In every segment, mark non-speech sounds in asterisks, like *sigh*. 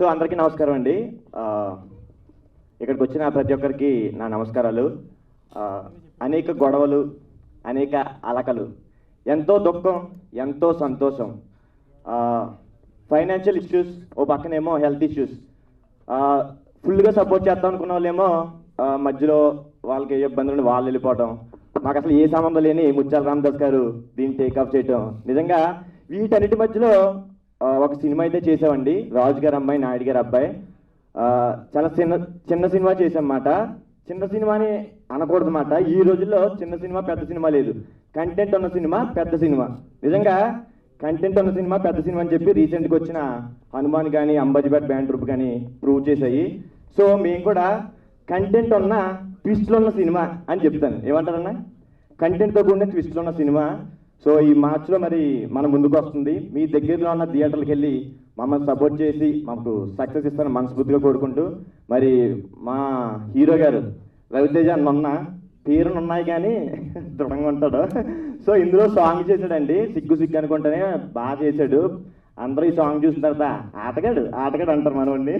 So అందరికీ నమస్కారం అండి. ఇక్కడికి వచ్చిన ప్రతి ఒక్కరికి నా నమస్కారాలు. అనేక గొడవలు అనేక అలకలు ఎంతో దుఃఖం ఎంతో సంతోషం. ఫైనాన్షియల్ ఇష్యూస్ ఓ పక్కనేమో హెల్త్ ఇష్యూస్. ఫుల్గా సపోర్ట్ చేద్దాం అనుకున్న వాళ్ళేమో మధ్యలో వాళ్ళకి ఏ ఇబ్బందులు వాళ్ళు వెళ్ళిపోవడం మాకు అసలు ఏ సంబంధం లేని ముత్యాల రామదాస్ గారు దీన్ని టేకప్ చేయటం. నిజంగా వీటన్నిటి మధ్యలో ఒక సినిమా అయితే చేసామండి రాజు గారు అమ్మాయి నాయుడు గారు అబ్బాయి. చాలా చిన్న చిన్న సినిమా చేసామన్నమాట చిన్న సినిమాని అని మాట ఈ రోజుల్లో చిన్న సినిమా పెద్ద సినిమా లేదు. కంటెంట్ ఉన్న సినిమా పెద్ద సినిమా. నిజంగా కంటెంట్ ఉన్న సినిమా పెద్ద సినిమా అని చెప్పి రీసెంట్గా వచ్చిన హనుమాన్ కానీ అంబాజీపేట బ్యాండ్ ట్రూప్ కానీ ప్రూవ్ చేశాయి. సో మేము కూడా కంటెంట్ ఉన్న ట్విస్ట్లు ఉన్న సినిమా అని చెప్తాను. ఏమంటారన్నా? కంటెంట్తో కూడిన ట్విస్ట్లు ఉన్న సినిమా సో ఈ మార్చ్లో మరి మన ముందుకు వస్తుంది. మీ దగ్గరలో ఉన్న థియేటర్కి వెళ్ళి మమ్మల్ని సపోర్ట్ చేసి మాకు సక్సెస్ ఇస్తారని మనస్ఫూర్తిగా కోరుకుంటూ మరి మా హీరో గారు రవితేజ నొన్న పేరును ఉన్నాయి కానీ *laughs* దృఢంగా ఉంటాడు. సో ఇందులో సాంగ్ చేశాడండి. సిగ్గు సిగ్గు అనుకుంటేనే బాగా చేశాడు. అందరూ ఈ సాంగ్ చూసిన తర్వాత ఆటగాడు ఆటగాడు అంటారు మనవాడిని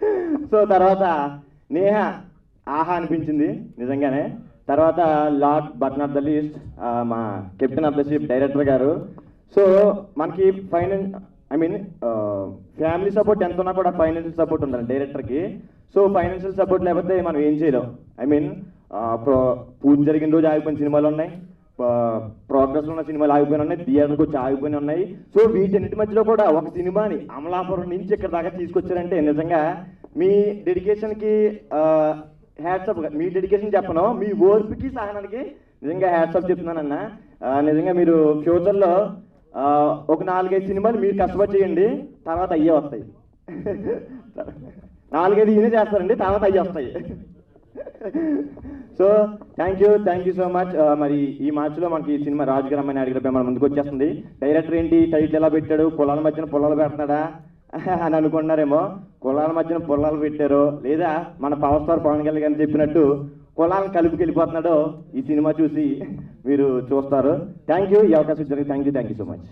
*laughs* సో తర్వాత నేహ ఆహా అనిపించింది నిజంగానే. తర్వాత last but not the least మా captain of the ship director గారు. సో మనకి finance I mean family support ఎంత ఉన్నా కూడా ఫైనాన్షియల్ సపోర్ట్ ఉండాలి డైరెక్టర్కి. సో ఫైనాన్షియల్ సపోర్ట్ లేకపోతే మనం ఏం చేయలేం. ఐ మీన్ పూజ జరిగిన రోజు ఆగిపోయిన సినిమాలు ఉన్నాయి. ప్రోగ్రెస్ ఉన్న సినిమాలు ఆగిపోయిన ఉన్నాయి థియేటర్కి వచ్చి ఆగిపోయి ఉన్నాయి. సో వీటన్నిటి మధ్యలో కూడా ఒక సినిమాని అమలాపురం నుంచి ఇక్కడ దాకా తీసుకొచ్చారంటే నిజంగా మీ డెడికేషన్కి హ్యాట్సప్ మీ డెడికేషన్ చెప్పను. మీ ఓర్పుకి సహనానికి నిజంగా హ్యాట్సప్ చెప్తున్నానన్న. నిజంగా మీరు ఫ్యూచర్లో ఒక నాలుగైదు సినిమాలు మీరు కష్టపడి చేయండి తర్వాత అయ్యే వస్తాయి. *laughs* నాలుగైదు ఈయన చేస్తారండి తర్వాత అయ్యే వస్తాయి. *laughs* So thank you thank you so much మరి ఈ మార్చిలో మనకి ఈ సినిమా రాజకీయ అమ్మాయి అడిగిన మన ముందుకు వచ్చేస్తుంది. డైరెక్టర్ ఏంటి? టైటిల్ ఎలా పెట్టాడు? పొలాల మధ్యన పొలాలు పెడుతున్నాడా? *laughs* అని అనుకుంటున్నారేమో. కులాల మధ్యన పొలాలు పెట్టారో లేదా మన పవర్ స్టార్ పవన్ కళ్యాణ్ చెప్పినట్టు కులాలను కలిపి వెళ్ళిపోతున్నాడో ఈ సినిమా చూసి మీరు చూస్తారు. థ్యాంక్ యూ ఈ అవకాశం ఇచ్చారు thank you thank you so much